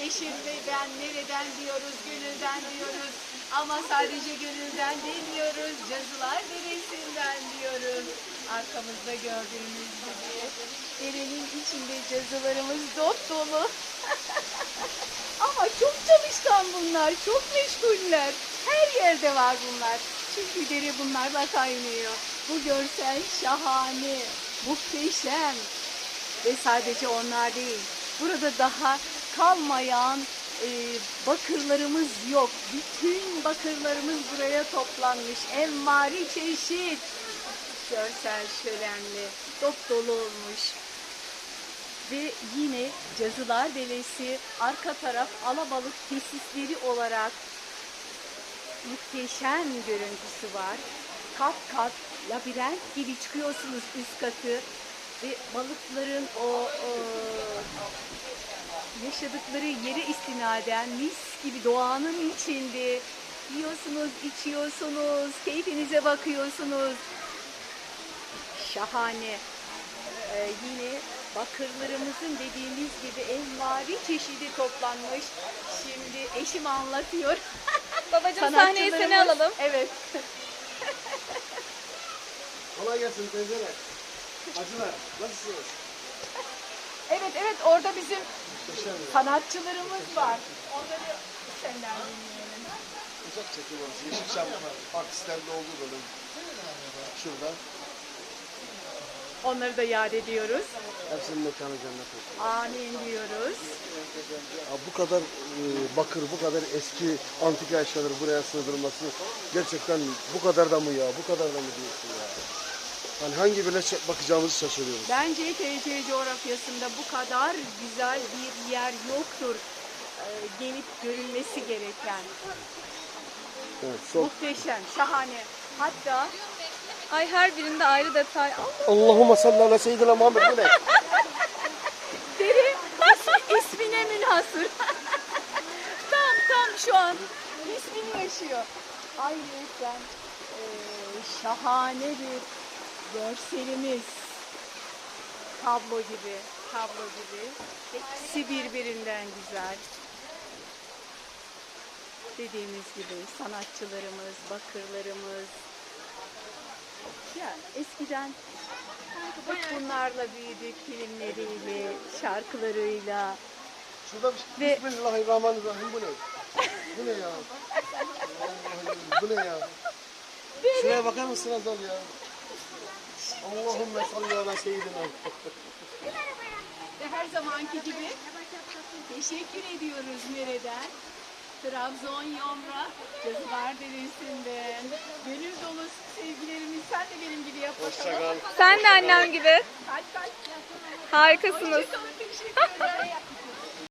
eşim ve ben nereden diyoruz, gönülden diyoruz. Ama sadece gönülden demiyoruz, cazılar deresinden diyoruz. Arkamızda gördüğünüz gibi derenin içinde cazılarımız dop dolu. Ama çok çalışkan bunlar, çok meşguller. Her yerde var bunlar. Çünkü dere bunlarla kaynıyor. Bu görsel şahane, muhteşem. Ve sadece onlar değil. Burada daha kalmayan e, bakırlarımız yok. Bütün bakırlarımız buraya toplanmış. Envari çeşit. Görsel şölenli, dop dolu olmuş. Ve yine Cazılar Deresi arka taraf alabalık tesisleri olarak muhteşem görüntüsü var. Kat kat labirent gibi çıkıyorsunuz üst katı ve balıkların o, o yaşadıkları yere istinaden mis gibi doğanın içinde yiyorsunuz, içiyorsunuz, keyfinize bakıyorsunuz. Şahane. Ee, yine bakırlarımızın dediğimiz gibi envari çeşidi toplanmış. Şimdi eşim anlatıyor. Babacığım sahneye seni alalım. Evet. Kolay gelsin teyzeler. Acılar. Nasılsınız? Evet evet orada bizim sanatçılarımız var. Onları senden dinleyelim. Uzak çekim orası. Yeşilçam Pakistan'da olduğu bölüm. Şurada. Onları da yad ediyoruz. Hepsinin mekanı cennet olsun. Amin diyoruz. Ya bu kadar e, bakır, bu kadar eski antika eşyaları buraya sığdırılması gerçekten bu kadar da mı ya, bu kadar da mı diyorsun ya? Hani hangi birine bakacağımızı şaşırıyoruz. Bence TC coğrafyasında bu kadar güzel bir yer yoktur. Ee, gelip görülmesi gereken. Evet, son. Muhteşem, şahane. Hatta Ay her birinde ayrı detay. Allah. Allahümme salli ala seyyidina Muhammed. Bu ne? Deri is- ismine münhasır. tam tam şu an ismini yaşıyor. Ayrıca e, şahane bir görselimiz. Tablo gibi, tablo gibi. Hepsi birbirinden güzel. Dediğimiz gibi sanatçılarımız, bakırlarımız. Ya eskiden hep bunlarla büyüdük filmleriyle, şarkılarıyla. Şurada bir Ve- Bismillahirrahmanirrahim. Bu ne? Bu ne ya? Bu ne ya? Şuraya bakar mısın Azal ya? Allahümme salli ala seyyidina. Ve her zamanki gibi teşekkür ediyoruz nereden? Trabzon Yomra, Cazılar Deresi'nden. Gönül dolu sevgilerimiz. Sen de benim gibi yap bakalım. Hoşçakal. Sen de annem gibi. Kalp kalp. Harikasınız. Hoşçakalın, teşekkür ederim.